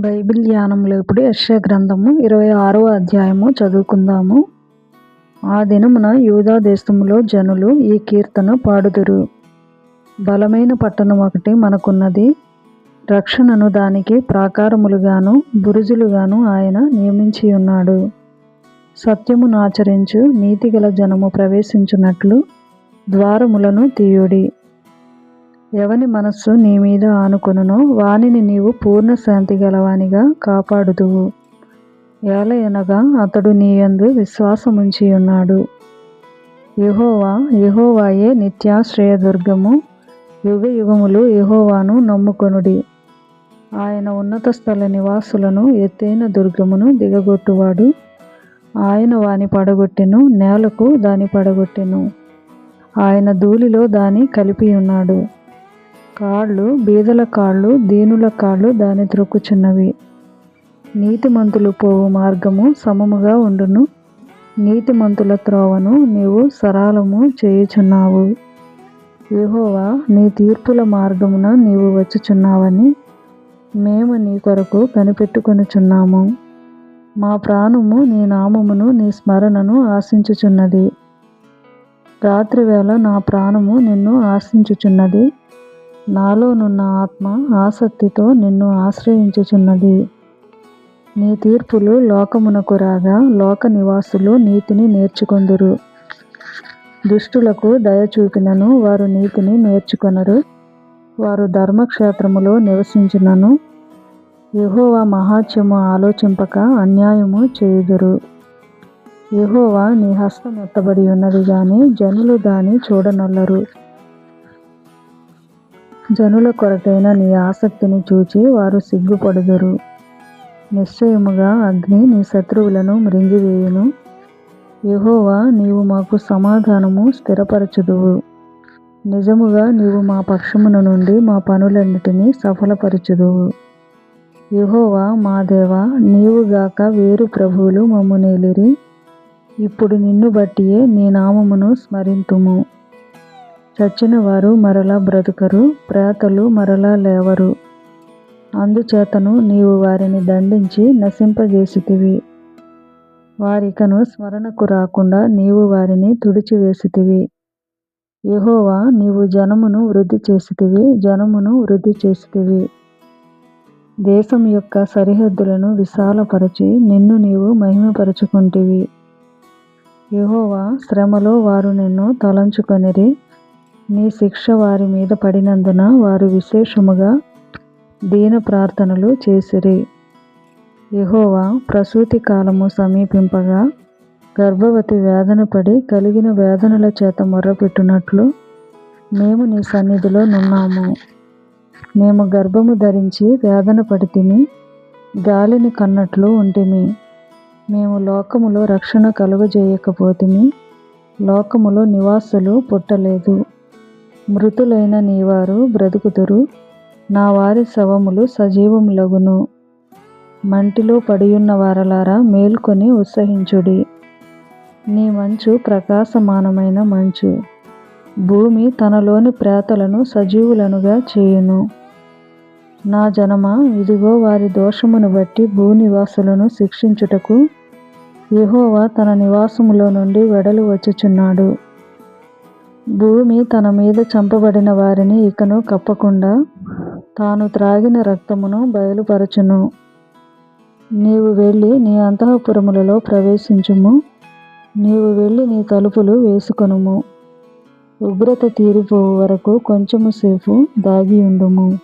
Bible ధ్యానంలో ఇప్పుడు యశ్య గ్రంథము ఇరవై ఆరవ అధ్యాయము చదువుకుందాము. ఆ దినమున యూదా దేశములో జనులు ఈ కీర్తన పాడుదురు. బలమైన పట్టణం ఒకటి మనకున్నది. రక్షణను దానికి ప్రాకారములుగాను బురుజులుగాను ఆయన నియమించి ఉన్నాడు. సత్యమును ఆచరించు నీతిగల జనము ప్రవేశించున్నట్లు ద్వారములను తీయుడి. ఎవని మనస్సు నీ మీద ఆనుకొనునో వానిని నీవు పూర్ణ శాంతి గలవానిగా కాపాడుదువు. ఏలయనగా అతడు నీయందు విశ్వాసముంచి ఉన్నాడు యెహోవా యెహోవాయే నిత్యాశ్రయదుర్గము యుగ యుగములు యహోవాను నమ్ముకొనుడి. ఆయన ఉన్నత స్థల నివాసులను ఎత్తైన దుర్గమును దిగగొట్టువాడు. ఆయన వాని పడగొట్టెను నేలకు దాని పడగొట్టెను. ఆయన ధూళిలో దాని కలిపి ఉన్నాడు కాళ్ళు బీదల కాళ్ళు దీనుల కాళ్ళు దాని త్రొక్కుచున్నవి. నీతిమంతులు పోవు మార్గము సమముగా ఉండును. నీతిమంతుల త్రోవను నీవు సరాలము చేయుచున్నావు. యహోవా నీ తీర్పుల మార్గమున నీవు వచ్చుచున్నావని మేము నీ కొరకు కనిపెట్టుకొనుచున్నాము. మా ప్రాణము నీ నామమును నీ స్మరణను ఆశించుచున్నది. రాత్రివేళ నా ప్రాణము నిన్ను ఆశించుచున్నది. నాలోనున్న ఆత్మ ఆసక్తితో నిన్ను ఆశ్రయించుచున్నది. నీ తీర్పులు లోకమునకు రాగా లోక నివాసులు నీతిని నేర్చుకొందురు. దుష్టులకు దయ చూపినను వారు నీతిని నేర్చుకొనరు. వారు ధర్మక్షేత్రములో నివసించినను. యహోవా మహాత్యము ఆలోచింపక అన్యాయము చేయుదురు. యహోవా నీ హస్తం ఎత్తబడి ఉన్నది కానీ జనులు దాని చూడనొల్లరు. జనుల కొరకైన నీ ఆసక్తిని చూచి వారు సిగ్గుపడుదురు. నిశ్చయముగా అగ్ని నీ శత్రువులను మృంగివేయును. యహోవా నీవు మాకు సమాధానము స్థిరపరచుదువు. నిజముగా నీవు మా పక్షమున నుండి మా పనులన్నిటినీ సఫలపరచుదువు. యహోవా మా దేవ నీవుగాక వేరు ప్రభువులు మమ్మునేలిరి. ఇప్పుడు నిన్ను బట్టియే నీ నామమును స్మరింతుము. చచ్చిన వారు మరలా బ్రతుకరు ప్రేతలు మరలా లేవరు. అందుచేతను నీవు వారిని దండించి నశింపజేసితివి. వారికను స్మరణకు రాకుండా నీవు వారిని తుడిచివేసితివి. యహోవా నీవు జనమును వృద్ధి చేసితివి జనమును వృద్ధి చేసితివి. దేశం యొక్క సరిహద్దులను విశాలపరచి నిన్ను నీవు మహిమపరచుకుంటివి. యహోవా శ్రమలో వారు నిన్ను తలంచుకొనిరి నీ శిక్ష వారి మీద పడినందున వారు విశేషముగా దీన ప్రార్థనలు చేసిరి. యహోవా ప్రసూతి కాలము సమీపింపగా గర్భవతి వేదన పడి కలిగిన వేదనల చేత మొర్రపెట్టునట్లు మేము నీ సన్నిధిలో నున్నాము. మేము గర్భము ధరించి వేదన పడితిమి గాలిని కన్నట్లు ఉంటిమి. మేము లోకములో రక్షణ కలుగజేయకపోతిమి. లోకములో నివాసులు పుట్టలేదు. మృతులైన నీవారు బ్రతుకుదురు. నా వారి శవములు సజీవములగును. మంటిలో పడియున్న వారలారా మేల్కొని ఉత్సహించుడి. నీ మంచు ప్రకాశమానమైన మంచు. భూమి తనలోని ప్రేతలను సజీవులనుగా చేయును. నా జనమ ఇదిగో వారి దోషమును బట్టి భూనివాసులను శిక్షించుటకు యహోవా తన నివాసములో నుండి వెడలు వచ్చుచున్నాడు. భూమి తన మీద చంపబడిన వారిని ఇకను కప్పకుండా తాను త్రాగిన రక్తమును బయలుపరచును. నీవు వెళ్ళి నీ అంతఃపురములలో ప్రవేశించుము. నీవు వెళ్ళి నీ తలుపులు వేసుకొనుము. ఉగ్రత తీరిపోవు వరకు కొంచెము సేపు దాగి ఉండుము.